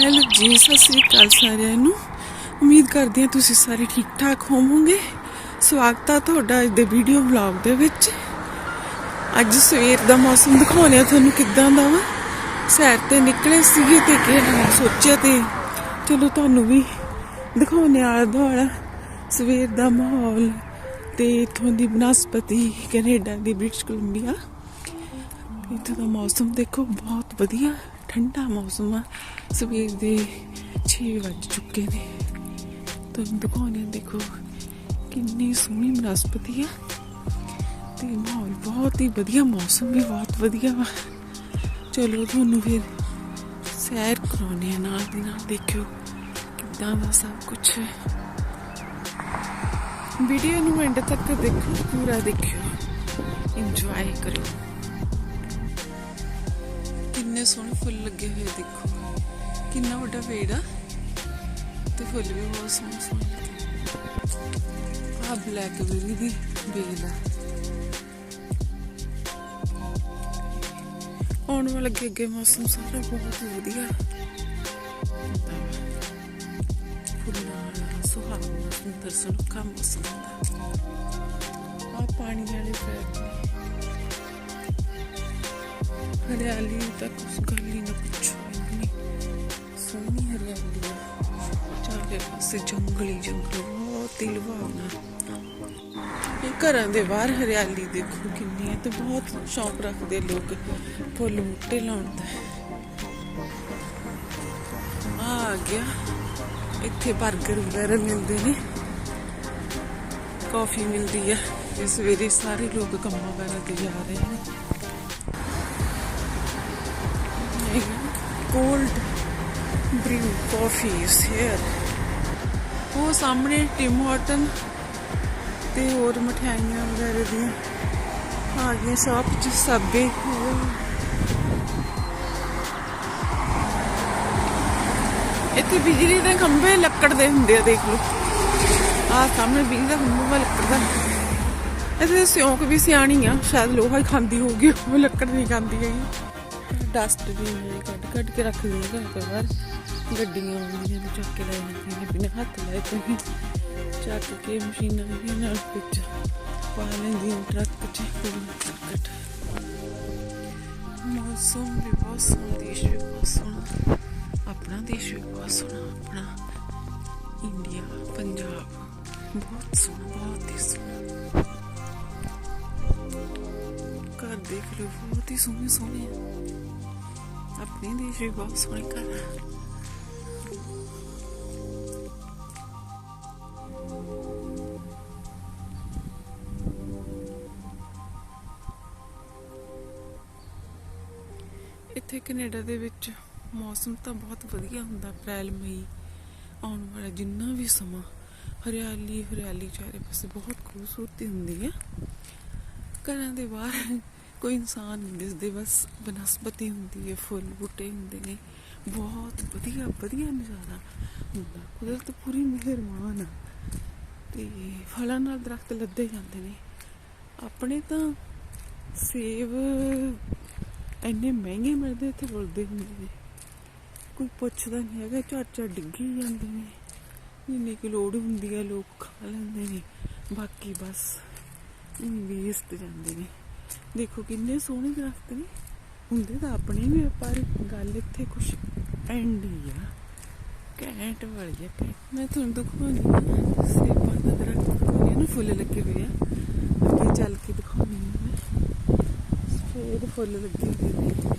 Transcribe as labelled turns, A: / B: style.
A: Hello ਜੀ ਸਤਿ ਸ੍ਰੀ ਅਕਾਲ ਸਾਰਿਆਂ ਨੂੰ। ਉਮੀਦ ਕਰਦੇ ਹਾਂ ਤੁਸੀਂ ਸਾਰੇ ਠੀਕ ਠਾਕ ਹੋਵੋਗੇ। ਸਵਾਗਤ ਆ ਤੁਹਾਡਾ ਅੱਜ ਦੇ ਵੀਡੀਓ ਵਲੌਗ ਦੇ ਵਿੱਚ। ਅੱਜ ਸਵੇਰ ਦਾ ਮੌਸਮ ਦਿਖਾਉਣਿਆ ਤੁਹਾਨੂੰ ਕਿੱਦਾਂ ਦਾ ਵਾ। ਸੈਰ ਤੇ ਨਿਕਲੇ ਸੀਗੇ ਤੇ ਕਿ ਸੋਚਿਆ ਤੇ ਚਲੋ ਤੁਹਾਨੂੰ ਵੀ ਦਿਖਾਉਣੇ ਆਲਾ ਦੁਆਲਾ ਸਵੇਰ ਦਾ ਮਾਹੌਲ ਤੇ ਇਥੋਂ ਦੀ ਬਨਸਪਤੀ ਕੈਨੇਡਾ ਦੀ ਬ੍ਰਿਟਿਸ਼ ਕੋਲੰਬੀਆ। ਇੱਥੇ ਦਾ ਮੌਸਮ ਦੇਖੋ, ਬਹੁਤ ਵਧੀਆ। ਠੰਡਾ ਮੌਸਮ ਆ। ਸਵੇਰ ਦੇ 6 ਵੱਜ ਚੁੱਕੇ ਨੇ। ਤੁਹਾਨੂੰ ਦਿਖਾਉਂਦੇ ਹਾਂ, ਦੇਖੋ ਕਿੰਨੀ ਸੋਹਣੀ ਬਨਸਪਤੀ ਆ। ਤੇ ਮਾਹੌਲ ਬਹੁਤ ਹੀ ਵਧੀਆ, ਮੌਸਮ ਵੀ ਬਹੁਤ ਵਧੀਆ ਵਾ। ਚਲੋ, ਤੁਹਾਨੂੰ ਫਿਰ ਸੈਰ ਕਰਾਉਣੇ ਆ ਨਾਲ ਦੀ ਨਾਲ, ਦੇਖਿਓ ਕਿੱਦਾਂ ਦਾ ਸਭ ਕੁਝ ਵੀਡੀਓ ਨੂੰ ਐਂਡ ਤੱਕ ਦੇਖੋ, ਪੂਰਾ ਦੇਖਿਓ। ਇੰਜੋਏ ਕਰੋ। ਕਿੰਨੇ ਸੋਹਣੇ ਫੁੱਲ ਲੱਗੇ ਹੋਏ ਦੇਖੋ। ਕਿੰਨਾ ਵੱਡਾ ਪੇੜ ਆ। ਤੇ ਫੁੱਲ ਵੀ ਬਹੁਤ ਸੋਹਣੇ ਸੋਹਣੇ ਆ। ਬਲੈਕਬੇਰੀ ਦੀ ਬੇਲ ਆ। ਆਉਣ ਵਾਲਾ ਅੱਗੇ ਅੱਗੇ ਮੌਸਮ ਸਾਰਾ ਬਹੁਤ ਵਧੀਆ। ਫੁੱਲਾਂ ਵਾਲਾ, ਸੁਹਾਵਣਾ, ਸੁੰਦਰ, ਸੁਨੱਖਾ ਮੌਸਮ ਹੁੰਦਾ। ਆ ਪਾਣੀ ਵਾਲੇ ਪੈਰ ਹਰਿਆਲੀ ਤਾਂ ਕੁਛ ਗੱਲ ਹੀ ਨਾ ਪੁੱਛੋ ਇੰਨੀ ਸੋਹਣੀ ਹਰਿਆਲੀ ਆ ਚਾਰੇ ਪਾਸੇ ਜੰਗਲੀ ਜੰਗਲ ਬਹੁਤ ਹੀ ਲੁਭਾਵਨਾ ਇਹ ਘਰਾਂ ਦੇ ਬਾਹਰ ਹਰਿਆਲੀ ਦੇਖੋ ਕਿੰਨੀ ਹੈ ਤੇ ਬਹੁਤ ਸ਼ੌਂਕ ਰੱਖਦੇ ਲੋਕ ਫੁੱਲ ਬੂਟੇ ਲਾਉਣ ਦਾ ਆ ਗਿਆ ਇੱਥੇ 버ਗਰ ਵਗੈਰਾ ਮਿਲਦੇ ਨੇ ਕਾਫੀ ਮਿਲਦੀ ਹੈ ਤੇ ਸਵੇਰੇ ਸਾਰੇ ਲੋਕ ਕੰਮਾਂ ਵਗੈਰਾ ਤੇ ਜਾ ਰਹੇ ਨੇ ਕੋਲਡ ਬ੍ਰਿਊ ਕਾਫੀ ਇਸ ਹੇਅਰ ਉਹ ਸਾਹਮਣੇ ਟਿਮ ਹਾਰਟਨ ਤੇ ਹੋਰ ਮਠਿਆਈਆਂ ਵਗੈਰਾ ਦੀਆਂ ਆ ਗਈਆਂ ਸ਼ਾਪ ਚ ਸਾਬੇ ਇੱਥੇ ਬਿਜਲੀ ਦੇ ਖੰਭੇ ਲੱਕੜ ਦੇ ਹੁੰਦੇ ਆ, ਦੇਖ ਲਓ। ਆ ਸਾਹਮਣੇ ਬਿਜਲੀ ਦਾ ਖੰਭਾ ਲੱਕੜ ਦਾ। ਇੱਥੇ ਸਿਉਂਕ ਵੀ ਸਿਆਣੀ ਆ, ਸ਼ਾਇਦ ਲੋਹਾ ਹੀ ਖਾਂਦੀ ਹੋਊਗੀ, ਉਹ ਲੱਕੜ ਨਹੀਂ ਖਾਂਦੀ ਹੈਗੀ। ਡਸਟ ਵੀ ਕੱਢ ਕੱਢ ਕੇ ਰੱਖ ਦਿੰਦੇ ਘਰ ਦੇ ਬਾਹਰ। ਗੱਡੀਆਂ ਆਉਂਦੀਆਂ ਨੇ, ਚੱਕ ਕੇ ਲੈ ਜਾਂਦੀਆਂ ਨੇ, ਬਿਨਾਂ ਹੱਥ ਲਾਏ ਤੋਂ ਹੀ। ਚੱਕ ਕੇ ਮਸ਼ੀਨਾਂ ਵੀ ਨਾਲ ਵਿੱਚ ਪਾ ਲੈਂਦੀਆਂ ਟਰੱਕ 'ਚ ਕੱਟ ਮੌਸਮ ਵੀ ਬਹੁਤ ਸੋਹਣਾ, ਦੇਸ਼ ਵੀ ਬਹੁਤ ਸੋਹਣਾ। ਆਪਣਾ ਦੇਸ਼ ਵੀ ਬਹੁਤ ਸੋਹਣਾ, ਆਪਣਾ ਇੰਡੀਆ, ਪੰਜਾਬ, ਬਹੁਤ ਸੋਹਣਾ, ਬਹੁਤ ਹੀ ਸੋਹਣਾ। ਘਰ ਦੇਖ ਲਓ, ਬਹੁਤ ਹੀ ਸੋਹਣੇ ਸੋਹਣੇ ਆ। ਆਪਣੇ ਦੇਸ਼ ਵੀ ਬਹੁਤ ਸੋਹਣੇ ਘਰ ਆ ਇੱਥੇ ਕੈਨੇਡਾ ਦੇ ਵਿੱਚ ਮੌਸਮ ਤਾਂ ਬਹੁਤ ਵਧੀਆ ਹੁੰਦਾ, ਅਪ੍ਰੈਲ, ਮਈ ਆਉਣ ਵਾਲਾ ਜਿੰਨਾ ਵੀ ਸਮਾਂ ਹਰਿਆਲੀ ਹਰਿਆਲੀ ਚਾਰੇ ਪਾਸੇ ਬਹੁਤ ਖੂਬਸੂਰਤੀ ਹੁੰਦੀ ਹੈ ਘਰਾਂ ਦੇ ਬਾਹਰ ਕੋਈ ਇਨਸਾਨ ਨਹੀਂ ਦਿਸਦੇ, ਬਸ ਬਨਸਪਤੀ ਹੁੰਦੀ ਹੈ, ਫੁੱਲ ਬੂਟੇ ਹੁੰਦੇ ਨੇ। ਬਹੁਤ ਵਧੀਆ ਵਧੀਆ ਨਜ਼ਾਰਾ ਹੁੰਦਾ। ਕੁਦਰਤ ਪੂਰੀ ਮਿਹਰਬਾਨ ਆ। ਤੇ ਫਲਾਂ ਨਾਲ ਦਰਖਤ ਲੱਦੇ ਜਾਂਦੇ ਨੇ। ਆਪਣੇ ਤਾਂ ਸੇਬ ਇੰਨੇ ਮਹਿੰਗੇ ਮਿਲਦੇ, ਇੱਥੇ ਬੋਲਦੇ ਹੁੰਦੇ ਨੇ। ਕੋਈ ਪੁੱਛਦਾ ਨਹੀਂ ਹੈਗਾ ਝੱਟ ਝੱਟ ਡਿੱਗੀ ਜਾਂਦੇ ਨੇ। ਜਿੰਨੀ ਕਿ ਲੋੜ ਹੁੰਦੀ ਹੈ ਲੋਕ ਖਾ ਲੈਂਦੇ ਨੇ। ਬਾਕੀ ਬਸ ਵੇਸਟ ਜਾਂਦੇ ਨੇ। ਦੇਖੋ ਕਿੰਨੇ ਸੋਹਣੇ ਦਰਖਤ ਨੇ। ਹੁੰਦੇ ਤਾਂ ਆਪਣੇ ਵੀ ਪਰ ਗੱਲ ਇੱਥੇ ਕੁਛ ਐਂਡ ਹੀ ਆ। ਕੈਂਟ ਵਾਲੀ ਆ ਮੈਂ ਤੁਹਾਨੂੰ ਦਿਖਾਉਂਦੀ ਹਾਂ, ਸੇਬਾਂ ਦਾ ਦਰਖਤ ਦਿਖਾਉਂਦੀ ਨਾ ਫੁੱਲ ਲੱਗੇ ਹੋਏ ਆ। ਅੱਗੇ ਚੱਲ ਕੇ ਦਿਖਾਉਂਦੀ ਹਾਂ ਮੈਂ। ਸਫੇਦ ਫੁੱਲ ਲੱਗੇ ਹੋਏ ਨੇ।